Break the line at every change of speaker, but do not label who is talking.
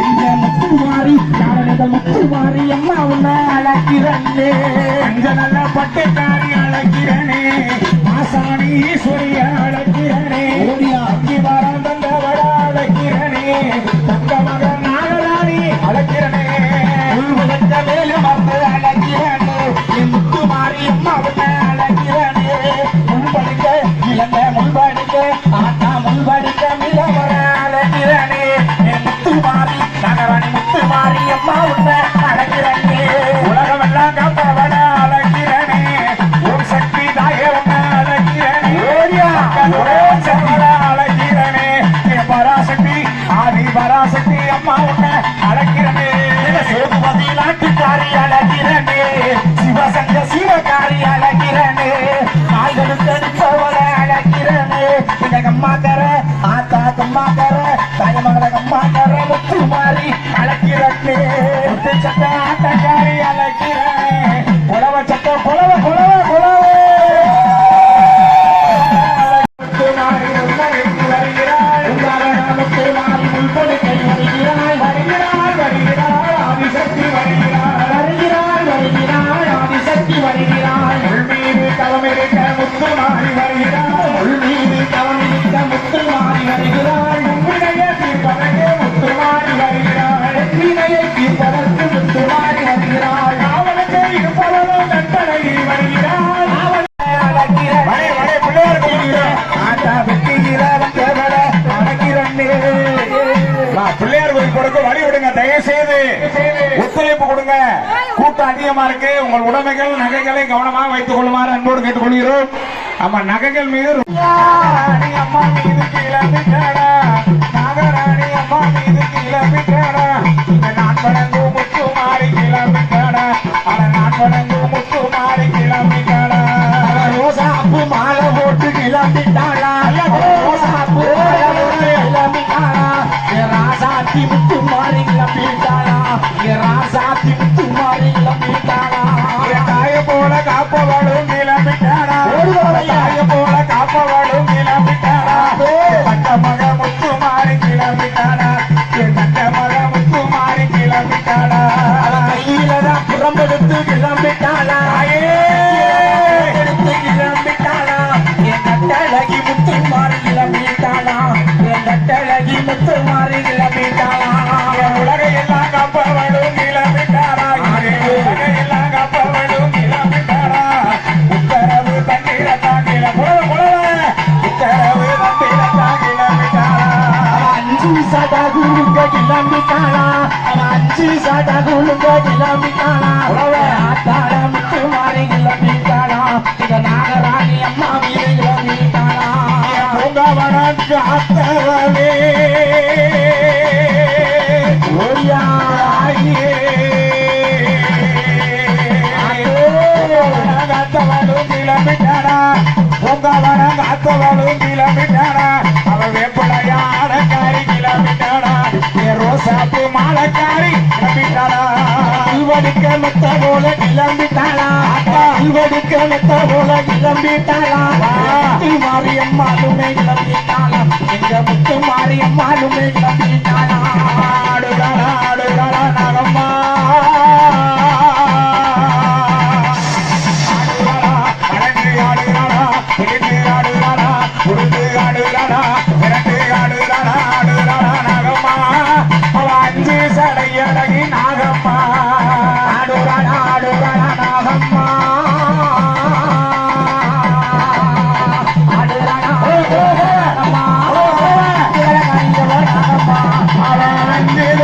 எங்க முத்து மாறி அம்மா உன்னை அழைக்கிறன்னே
அஞ்ச நல்ல பட்டுக்காரி அழைக்கிறனே ஆசானி ஈஸ்வரிய
அம்மா உன்னை அழைக்கிறனே. சேதுபதி நாட்டுக்காரி அழகிறனே சிவசங்க சிவகாரி அழகிறனே நாய்களுக்கு அனுப்பவள அழகிறனே இந்த கம்மாக்கர ஆத்தா கம்மாக்கர தாயமகள கம்மாக்கர முத்து மாறி அழகிறனே முத்து சட்ட ஆட்டக்காரி அழகிறனே
ஒத்துழைப்பு கூட்டம் அதிகமா இருக்கு. உங்கள் உடைமைகள் நகைகளை கவனமாக வைத்துக் கொள்ளுமாறு அன்போடு கேட்டுக்கொள்கிறோம். நம்ம நகைகள் மீது அம்மா நாகராணி அம்மா மீது கிளம்பிட்டாடா நான் வணங்கு முத்து மாறி கிளம்பிட்டாடா நான் வணங்கு முத்து மாறி கிளம்பிட்டாடா
மாலை போட்டு மாலை போட்டு ராசாத்தி முத்து மாறி கிளம்பிட்டாளா கிளம்பிட்டாளா அவன் அஞ்சு சதகுலுங்க கிளம்பிட்டாளா ஆத்தாட முத்து மாறி கிளம்பிட்டாளா இந்த நாகராணி அம்மா
காத்தவளும் கிளம்பிட்டாடா அவள் வேப்படையாட
அல்வடிக்க மெத்த போல கிளம்பிட்டாளா அல்வடிக்க மெத்த போல கிளம்பிட்டாளா முத்து மாரியம்மாளுமே கிளம்பிட்டாளா எங்க முத்து மாரியம்மாளுமே கிளம்பிட்டாளா dinero.